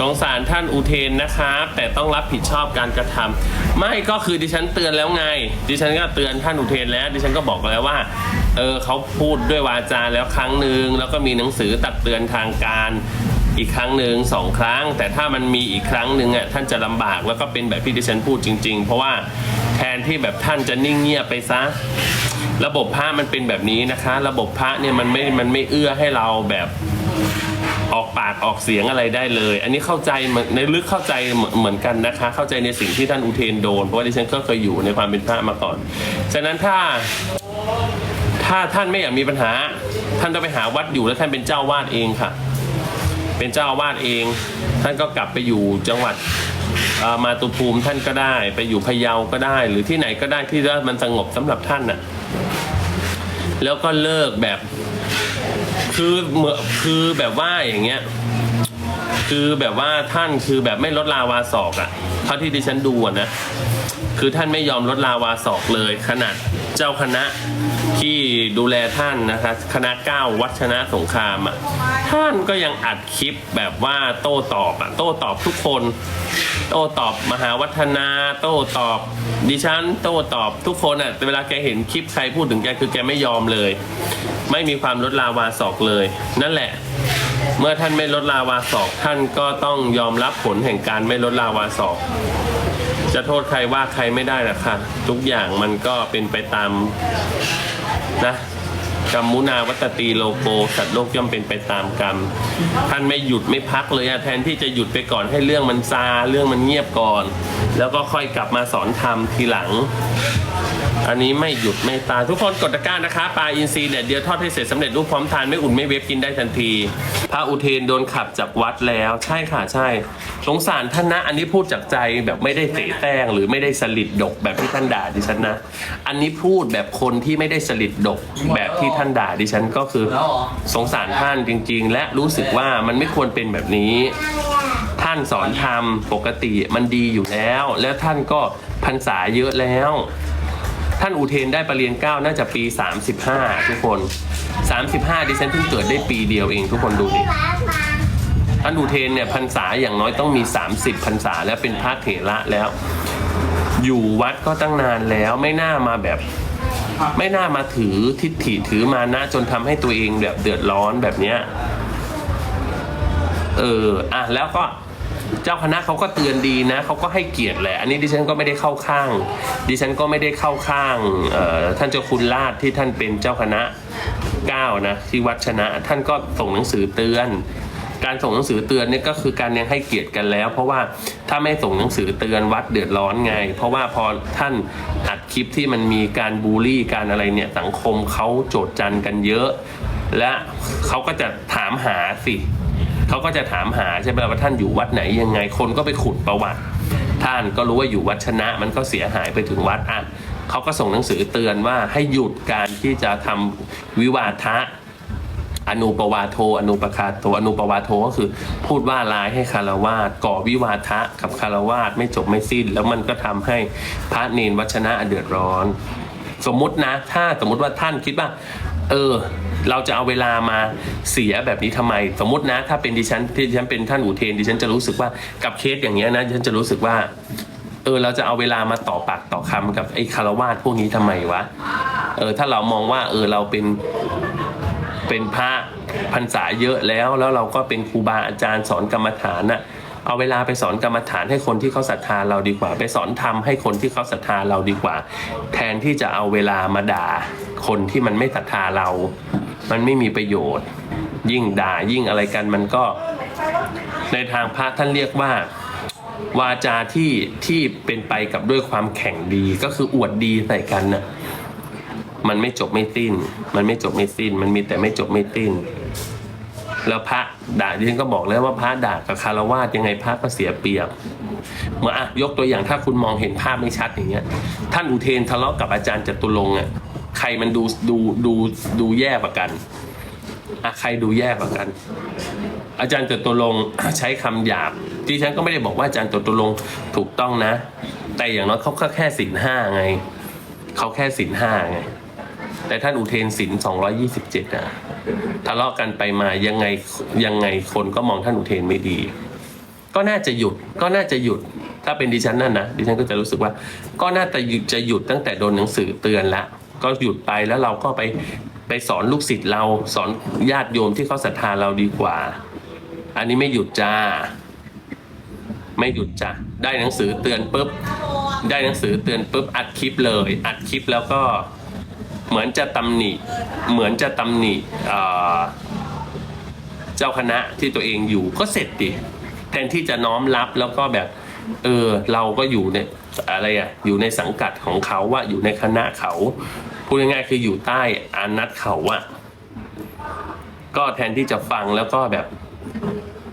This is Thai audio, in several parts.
สงสารท่านอุเทนนะครับ แต่ต้องรับผิดชอบการกระทำไม่ก็คือดิฉันเตือนแล้วไง ดิฉันก็เตือนท่านอุเทนแล้ว ดิฉันก็บอกแล้วว่าเออเขาพูดด้วยวาจาแล้วครั้งหนึ่งแล้วก็มีหนังสือตักเตือนทางการอีกครั้งหนึ่งสองครั้ง แต่ถ้ามันมีอีกครั้งหนึ่งอะท่านจะลำบากแล้วก็เป็นแบบที่ดิฉันพูดจริง ๆ เพราะว่าแทนที่แบบท่านจะนิ่งเงียบไปซะระบบพระมันเป็นแบบนี้นะคะ ระบบพระเนี่ยมันไม่มันไม่เอื้อให้เราแบบ ออกปากออกเสียงอะไรได้เลย อันนี้เข้าใจในลึกเข้าใจเหมือนกันนะคะ เข้าใจในสิ่งที่ท่านอุเทนโดน เพราะว่าดิฉันก็เคยอยู่ในความเป็นพระมาก่อน ฉะนั้นถ้าถ้าท่านไม่อยากมีปัญหา ท่านต้องไปหาวัดอยู่แล้วท่านเป็นเจ้าวาดเองค่ะ เป็นเจ้าวาสเอง ท่านก็กลับไปอยู่จังหวัดมาตุภูมิท่านก็ได้ ไปอยู่พะเยาก็ได้ หรือที่ไหนก็ได้ที่มันสงบสำหรับท่านน่ะแล้วก็เลิกแบบ คือเหมือนคือแบบว่าอย่างเงี้ย คือแบบว่าท่านคือแบบไม่ลดลาวาศอกอะ่ะเท่าที่ดิฉันดูอะนะ คือท่านไม่ยอมลดลาวาศอกเลย ขนาดเจ้าคณะ ที่ดูแลท่านนะคะคณะเก้าวัชนะสงครามอะท่านก็ยังอัดคลิปแบบว่าโต้ตอบอะโต้ตอบทุกคน โต้ตอบมหาวัฒนา โต้ตอบดิฉัน โต้ตอบทุกคนอะแต่เวลาแกเห็นคลิปใครพูดถึงแกคือแกไม่ยอมเลย ไม่มีความลดลาวาศอกเลย นั่นแหละ เมื่อท่านไม่ลดลาวาศอกท่านก็ต้องยอมรับผลแห่งการไม่ลดลาวาศอกจะโทษใครว่าใครไม่ได้หรอกค่ะทุกอย่างมันก็เป็นไปตาม นะกรรมมุนาวัตตีโลโกสัตว์โลกย่อมเป็นไปตามกรรม ท่านไม่หยุดไม่พักเลยอะแทนที่จะหยุดไปก่อนให้เรื่องมันซาเรื่องมันเงียบก่อน แล้วก็ค่อยกลับมาสอนธรรมทีหลัง อันนี้ไม่หยุดไม่ตายทุกคนกดตะกร้านะคะปลาอินทรีแดดเดียวทอดให้เสร็จสำเร็จรูปพร้อมทานไม่อุ่นไม่เวฟกินได้ทันทีพระอุเทนโดนขับจากวัดแล้ว ใช่ค่ะใช่ สงสารท่านนะ อันนี้พูดจากใจแบบไม่ได้เตะแต้งหรือไม่ได้สลิดดกแบบที่ท่านด่าดิฉันนะ อันนี้พูดแบบคนที่ไม่ได้สลิดดกแบบที่ท่านด่าดิฉันก็คือ สงสารท่านจริง ๆ และรู้สึกว่ามันไม่ควรเป็นแบบนี้ ท่านสอนธรรมปกติมันดีอยู่แล้ว แล้วท่านก็พรรษาเยอะแล้ว ท่านอุเทนได้ประเรียนเก้าน่าจะปี 35 ทุกคน 35 ดิฉันเพิ่งเกิดได้ปีเดียวเองทุกคนดูดิท่านอุเทนเนี่ยพรรษาอย่างน้อยต้องมี 30พรรษาแล้วเป็นพระเถระแล้ว อยู่วัดก็ตั้งนานแล้วไม่น่ามาแบบ ไม่น่ามาถือทิฏฐิถือมานะจนทำให้ตัวเองแบบเดือดร้อนแบบเนี้ยเอออะแล้วก็ เจ้าคณะเขาก็เตือนดีนะเขาก็ให้เกียรติแหละ อันนี้ดิฉันก็ไม่ได้เข้าข้าง ดิฉันก็ไม่ได้เข้าข้างท่านเจ้าคุณลาดที่ท่านเป็นเจ้าคณะเก้านะที่วัดชนะท่านก็ส่งหนังสือเตือน การส่งหนังสือเตือนเนี่ยก็คือการยังให้เกียรติกันแล้ว เพราะว่าถ้าไม่ส่งหนังสือเตือนวัดเดือดร้อนไง เพราะว่าพอท่านอัดคลิปที่มันมีการบูลลี่การอะไรเนี่ยสังคมเขาโจดจันกันเยอะ และเขาก็จะถามหาสิ เขาก็จะถามหาใช่ไหมว่าท่านอยู่วัดไหนยังไงคนก็ไปขุดประวัติ ท่านก็รู้ว่าอยู่วัดชนะ มันก็เสียหายไปถึงวัดอะเขาก็ส่งหนังสือเตือนว่าให้หยุดการที่จะทำวิวาทะอนุปวาโท อนุปคาโทอนุปวาโทก็คือพูดว่าร้ายให้คารวาสก่อวิวาทะกับคารวาสไม่จบไม่สิ้น แล้วมันก็ทำให้พระเนนวัชนะเดือดร้อน สมมตินะ ถ้าสมมติว่าท่านคิดว่า เออ เราจะเอาเวลามาเสียแบบนี้ทำไม สมมตินะ ถ้าเป็นดิฉันที่ดิฉันเป็นท่านอุเทนดิฉันจะรู้สึกว่ากับเคสอย่างเงี้ยนะดิฉันจะรู้สึกว่า เออ เราจะเอาเวลามาต่อปากต่อคำกับไอ้คารวาสพวกนี้ทำไมวะเออถ้าเรามองว่า เออเราเป็นเป็นพระพรรษาเยอะแล้ว แล้วเราก็เป็นครูบาอาจารย์สอนกรรมฐานน่ะ เอาเวลาไปสอนกรรมฐานให้คนที่เขาศรัทธาเราดีกว่า ไปสอนธรรมให้คนที่เขาศรัทธาเราดีกว่า แทนที่จะเอาเวลามาด่าคนที่มันไม่ศรัทธาเรา มันไม่มีประโยชน์ ยิ่งด่ายิ่งอะไรกันมันก็ ในทางพระท่านเรียกว่า วาจาที่ที่เป็นไปกับด้วยความแข่งดีก็คืออวดดีใส่กันน่ะมันไม่จบไม่สิ้น มันไม่จบไม่สิ้น มันมีแต่ไม่จบไม่สิ้น แล้วพระด่าดิฉันก็บอกแล้วว่าพระด่ากับคารวาสยังไงพระก็เสียเปรียบมื่ออะยกตัวอย่างถ้าคุณมองเห็นภาพไม่ชัดอย่างเงี้ย ท่านอุเทนทะเลาะกับอาจารย์จตุรงค์อะใครมันดูดูดูดูแย่กว่ากันอะใครดูแย่กว่ากัน อาจารย์จตุรงค์ใช้คำหยาบดิฉันก็ไม่ได้บอกว่าอาจารย์จตุรงค์ถูกต้องนะ แต่อย่างน้อยเขาก็แค่สินห้าไงเขาแค่สินห้าไง แต่ท่านอุเทนศิน227อะทะเลาะกันไปมายังไงยังไงคนก็มองท่านอุเทนไม่ดี ก็น่าจะหยุดก็น่าจะหยุดถ้าเป็นดิฉันนั่นนะดิฉันก็จะรู้สึกว่า ก็น่าจะหยุดจะหยุดตั้งแต่โดนหนังสือเตือนละก็หยุดไปแล้วเราก็ไปไปสอนลูกศิษย์เราสอนญาติโยมที่เขาศรัทธาเราดีกว่า อันนี้ไม่หยุดจ้า ไม่หยุดจ้ะได้หนังสือเตือนปุ๊บได้หนังสือเตือนปุ๊บอัดคลิปเลย อัดคลิปแล้วก็ เหมือนจะตำหนิ เหมือนจะตำหนิเอ่อเจ้าคณะที่ตัวเองอยู่ก็เสร็จดิแทนที่จะน้อมรับแล้วก็แบบ เออเราก็อยู่ในอะไรอะอยู่ในสังกัดของเขาว่าอยู่ในคณะเขาพูดง่ายๆคืออยู่ใต้อานัตเขาอะก็แทนที่จะฟังแล้วก็แบบ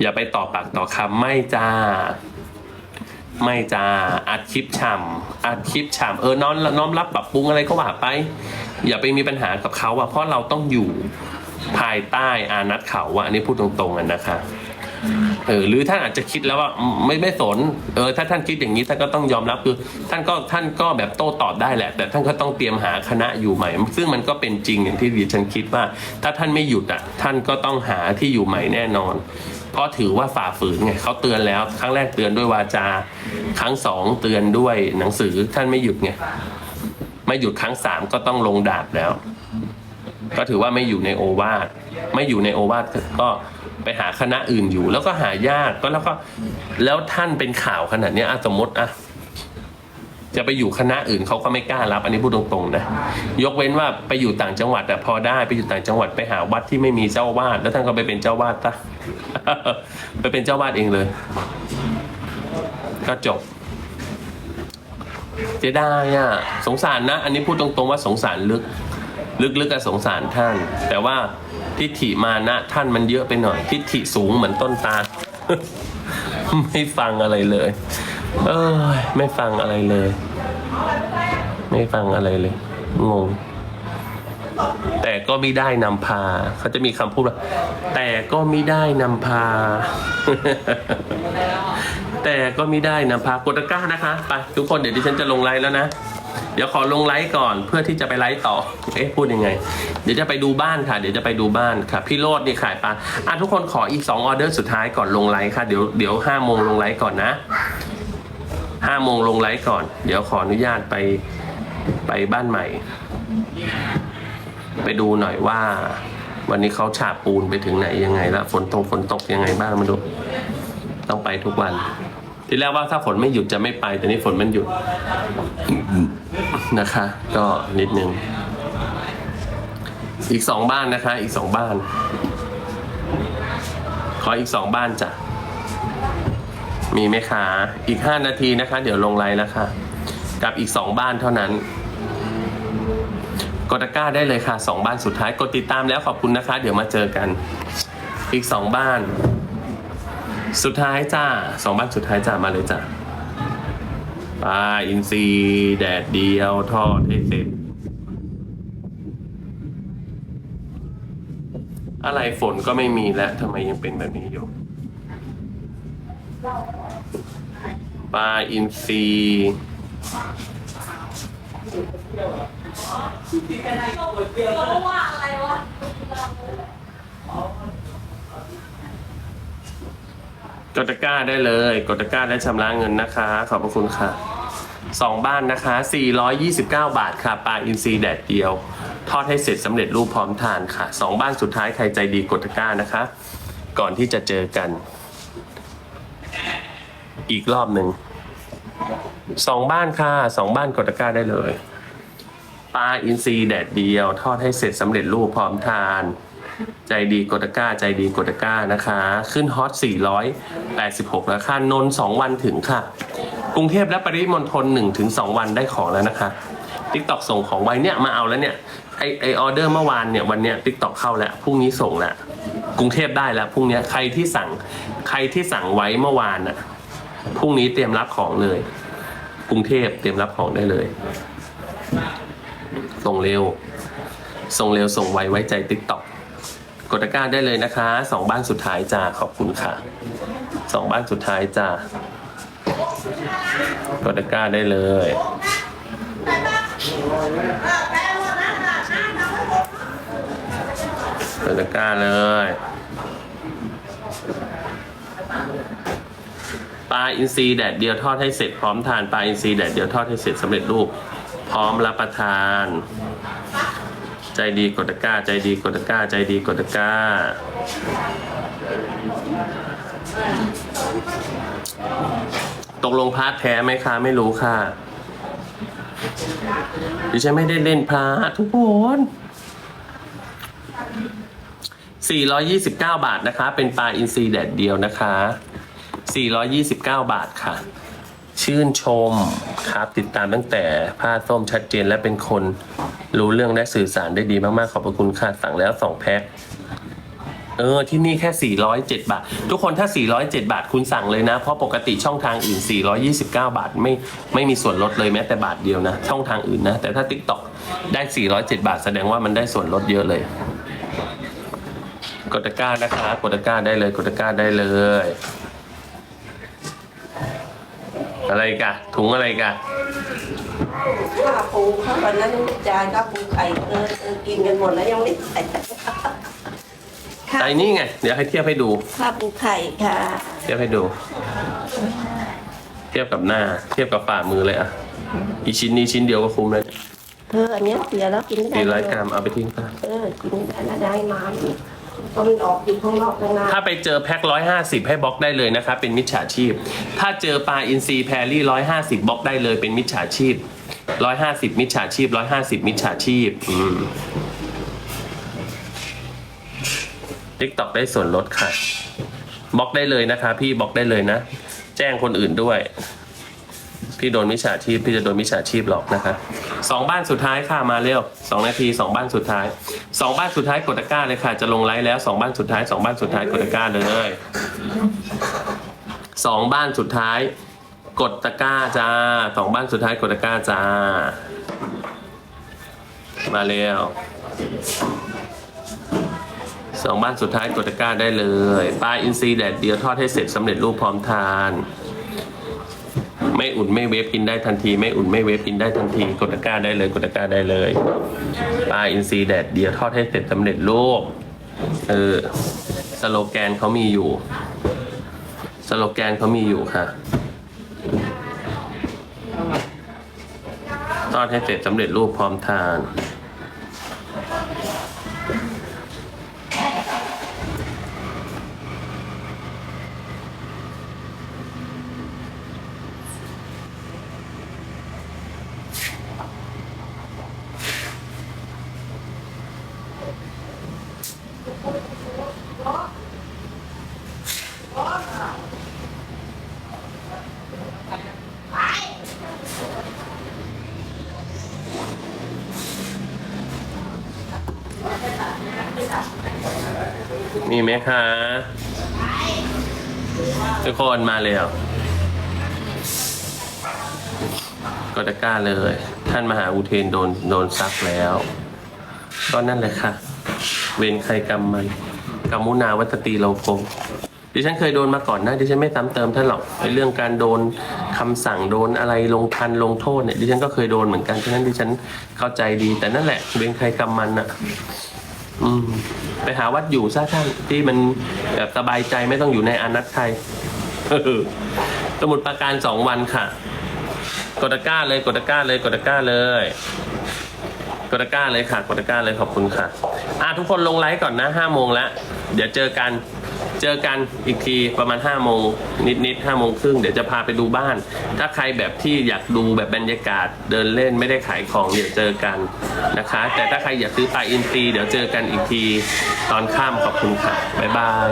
อย่าไปต่อปากต่อคำไม่จ้า ไม่จ้าอัดคลิปฉ่ำอัดคลิปฉ่ำเออน้อมน้อมรับปรับปรุงอะไรก็ว่าไปอย่าไปมีปัญหากับเขาอะเพราะเราต้องอยู่ภายใต้อานัตเขาอะอันนี้พูดตรงๆกันนะคะเออหรือท่านอาจจะคิดแล้วว่าไม่ไม่สนเออถ้าท่านคิดอย่างนี้ท่านก็ต้องยอมรับคือ ท่านก็ท่านก็แบบโต้ตอบได้แหละ แต่ท่านก็ต้องเตรียมหาคณะอยู่ใหม่ ซึ่งมันก็เป็นจริงอย่างที่ดิฉันคิดว่า ถ้าท่านไม่หยุดอะท่านก็ต้องหาที่อยู่ใหม่แน่นอน เพราะถือว่าฝ่าฝืนไงเขาเตือนแล้ว ครั้งแรกเตือนด้วยวาจา ครั้งสองเตือนด้วยหนังสือท่านไม่หยุดไง ไม่หยุดครั้งสามก็ต้องลงดาบแล้ว ก็ถือว่าไม่อยู่ในโอวาทไม่อยู่ในโอวาทก็ไปหาคณะอื่นอยู่ แล้วก็หายากก็แล้วก็แล้วท่านเป็นข่าวขนาดนี้สมมติอะจะไปอยู่คณะอื่นเขาก็ไม่กล้ารับ อันนี้พูดตรงๆนะยกเว้นว่าไปอยู่ต่างจังหวัดอะพอได้ไปอยู่ต่างจังหวัดไปหาวัดที่ไม่มีเจ้าวาดแล้วท่านก็ไปเป็นเจ้าวาดซะไปเป็นเจ้าวาดเองเลย ก็จบ เจไดายอะสงสารนะ อันนี้พูดตรงๆว่าสงสารลึก ลึกๆก็สงสารท่าน แต่ว่าทิฏฐิมานะท่านมันเยอะไปหน่อย ทิฏฐิสูงเหมือนต้นตาลไม่ฟังอะไรเลย เอ้ยไม่ฟังอะไรเลย ไม่ฟังอะไรเลย งง แต่ก็ไม่ได้นำพา เขาจะมีคำพูดว่า แต่ก็ไม่ได้นำพา แต่ก็ไม่ได้นำพากดตะกร้านะคะไปทุกคนเดี๋ยวดิฉันจะลงไลฟ์แล้วนะ เดี๋ยวขอลงไลฟ์ก่อนเพื่อที่จะไปไลฟ์ต่อ เอ๊ะพูดยังไง เดี๋ยวจะไปดูบ้านค่ะ เดี๋ยวจะไปดูบ้านค่ะ พี่โรดนี่ขายปลาอะทุกคนขออีกสองออเดอร์สุดท้ายก่อนลงไลฟ์ค่ะ เดี๋ยวเดี๋ยวห้าโมงลงไลฟ์ก่อนนะห้าโมงลงไลฟ์ก่อน เดี๋ยวขออนุญาตไปไปบ้านใหม่ ไปดูหน่อยว่า วันนี้เขาฉาบปูนไปถึงไหนยังไงแล้วฝนตกฝนตกยังไงบ้างมาดูต้องไปทุกวัน ที่แรกว่าถ้าฝนไม่หยุดจะไม่ไป แต่นี่ฝนมันหยุดนะคะ ก็นิดนึง อีกสองบ้านนะคะ อีกสองบ้าน ขออีกสองบ้านจ้ะ มีไหมคะ อีกห้านาทีนะคะ เดี๋ยวลงไลน์แล้วค่ะ กับอีกสองบ้านเท่านั้นกดตะก้าได้เลยค่ะสองบ้านสุดท้ายกดติดตามแล้วขอบคุณนะคะ เดี๋ยวมาเจอกัน อีกสองบ้าน สุดท้ายจ้าสองบ้านสุดท้ายจ้ามาเลยจ้าปลาอินทรีแดดเดียวทอดให้เสร็จอะไรฝนก็ไม่มีแล้วทำไมยังเป็นแบบนี้อยู่ปลาอินทรีเราว่าอะไรวะ กดตะกร้าได้เลย กดตะกร้าได้ชำระเงินนะคะ ขอบพระคุณค่ะสองบ้านนะคะ 429 บาทค่ะปลาอินทรีแดดเดียว ทอดให้เสร็จสำเร็จรูปพร้อมทานค่ะสองบ้านสุดท้ายใครใจดีกดตะกร้านะคะ ก่อนที่จะเจอกัน อีกรอบหนึ่งสองบ้านค่ะสองบ้านกดตะกร้าได้เลยปลาอินทรีแดดเดียว ทอดให้เสร็จสำเร็จรูปพร้อมทาน ใจดีกดตะกร้า ใจดีกดตะกร้านะคะ ขึ้นฮอต 486ราคานนท์2วันถึงค่ะ กรุงเทพและปริมณฑล1ถึง2วันได้ของแล้วนะคะ t ิ k t o k ส่งของไว้เนี่ยมาเอาแล้วเนี่ยไอไอออเดอร์เมื่อวานเนี่ยวันเนี้ย t ิ k t o k เข้าแล้วพรุ่งนี้ส่งแล้วกรุงเทพได้แล้วพรุ่งนี้ใครที่สั่งใครที่สั่งไว้เมื่อวานน่ะพรุ่งนี้เตรียมรับของเลย กรุงเทพเตรียมรับของได้เลย ส่งเร็ว ส่งเร็วส่งไวไว้ใจ t ิ k t o k กดตะกร้าได้เลยนะคะสองบ้านสุดท้ายจ้าขอบคุณค่ะสองบ้านสุดท้ายจ้ากดตะกร้าได้เลยกดตะกร้าเลยปลาอินทรีแดดเดียวทอดให้เสร็จพร้อมทานปลาอินทรีแดดเดียวทอดให้เสร็จสำเร็จรูปพร้อมรับประทาน ใจดีกดตะกร้า ใจดีกดตะกร้า ใจดีกดตะกร้า ตกลงพาร์ทแท้ไหมคะไม่รู้ค่ะดิฉันไม่ได้เล่นพระทุกคน429 บาทนะคะ เป็นปลาอินทรีแดดเดียวนะคะ 429 บาทค่ะ ชื่นชมครับติดตามตั้งแต่ผ้าส้มชัดเจนและเป็นคนรู้เรื่องและสื่อสารได้ดีมากๆ ขอบพระคุณค่ะสั่งแล้ว2แพ็คเออที่นี่แค่ 407 บาท ทุกคนถ้า 407 บาทคุณสั่งเลยนะ เพราะปกติช่องทางอื่น 429 บาทไม่ไม่มีส่วนลดเลยแม้แต่บาทเดียวนะ ช่องทางอื่นนะ แต่ถ้า TikTok ได้ 407 บาท แสดงว่ามันได้ส่วนลดเยอะเลย กดตะกร้านะคะ กดตะกร้าได้เลย กดตะกร้าได้เลย อะไรอีกะถุงอะไรอีกะข้าปูข้าววันนั้นยังไม่จ่ายข้าวปูไข่เออเออกินกันหมดแล้วยังไม่จ่ายข้าใจนี่ไง เดี๋ยวให้เทียบให้ดู ข้าวปูไข่ค่ะ เทียบให้ดู เทียบกับหน้า เทียบกับฝ่ามือเลยอะ อีชิ้นนี้ชิ้นเดียวก็คุ้มเลยเอออันเนี้ยเสียแล้วกินไม่ได้สี่ร้อยกรัมเอาไปทิ้งไปเออกินไม่ได้แล้วได้มาเพ มันออกอยู่ข้างนอกข้างหน้าถ้าไปเจอแพ็คร้อยห้าสิบให้บล็อกได้เลยนะครับ เป็นมิจฉาชีพ ถ้าเจอปลาอินทรีแพรรี่ร้อยห้าสิบบล็อกได้เลยเป็นมิจฉาชีพร้อยห้าสิบมิจฉาชีพร้อยห้าสิบมิจฉาชีพอืมทิกตอกได้ส่วนลดค่ะบล็อกได้เลยนะคะ พี่บล็อกได้เลยนะ แจ้งคนอื่นด้วย พี่โดนมิจฉาชีพ พี่จะโดนมิจฉาชีพหลอกนะคะสองบ้านสุดท้ายค่ะมาเร็วสองนาทีสองบ้านสุดท้ายสองบ้านสุดท้ายกดตะกร้าเลยค่ะ จะลงไลฟ์แล้วสองบ้านสุดท้ายสองบ้านสุดท้ายกดตะกร้าเลยสองบ้านสุดท้าย กดตะกร้าจ้าสองบ้านสุดท้ายกดตะกร้าจ้า มาเร็วสองบ้านสุดท้ายกดตะกร้าได้เลยปลาอินทรีแดดเดียวทอดให้เสร็จสำเร็จรูปพร้อมทาน ไม่อุ่นไม่เวฟกินได้ทันที ไม่อุ่นไม่เวฟกินได้ทันที กดตะกร้าได้เลยกดตะกร้าได้เลยปลาอินทรีแดดเดียวทอดให้เสร็จสำเร็จรูปเออสโลแกนเขามีอยู่ สโลแกนเขามีอยู่ค่ะทอดให้เสร็จสำเร็จรูปพร้อมทาน มีไหมคะ ทุกคนมาเร็วกดตะกร้าเลย ท่านมหาอุเทนโดนโดนซักแล้ว ก็นั่นแหละค่ะ เวรใครกรรมมันกรรมุนาวัตตีโลโกดิฉันเคยโดนมาก่อนนะดิฉันไม่ซ้ำเติมท่านหรอกในเรื่องการโดนคำสั่งโดนอะไรลงทันลงโทษเนี่ยดิฉันก็เคยโดนเหมือนกันฉะนั้นดิฉันเข้าใจดีแต่นั่นแหละเวรใครกรรมมันอะ อืมไปหาวัดอยู่ซะท่านที่มันแบบสบายใจไม่ต้องอยู่ในอนัตไทยสมุดประการสองวันค่ะ กดตะกร้าเลยกดตะกร้าเลยกดตะกร้าเลยกดตะกร้าเลยค่ะกดตะกร้าเลยขอบคุณค่ะ อะทุกคนลงไลฟ์ก่อนนะห้าโมงแล้วเดี๋ยวเจอกัน เจอกันอีกทีประมาณห้าโมงนิดนิดห้าโมงครึ่งเดี๋ยวจะพาไปดูบ้าน ถ้าใครแบบที่อยากดูแบบบรรยากาศเดินเล่นไม่ได้ขายของเดี๋ยวเจอกันนะคะ แต่ถ้าใครอยากซื้อปลาอินทรีเดี๋ยวเจอกันอีกทีตอนข้ามขอบคุณค่ะบ๊ายบาย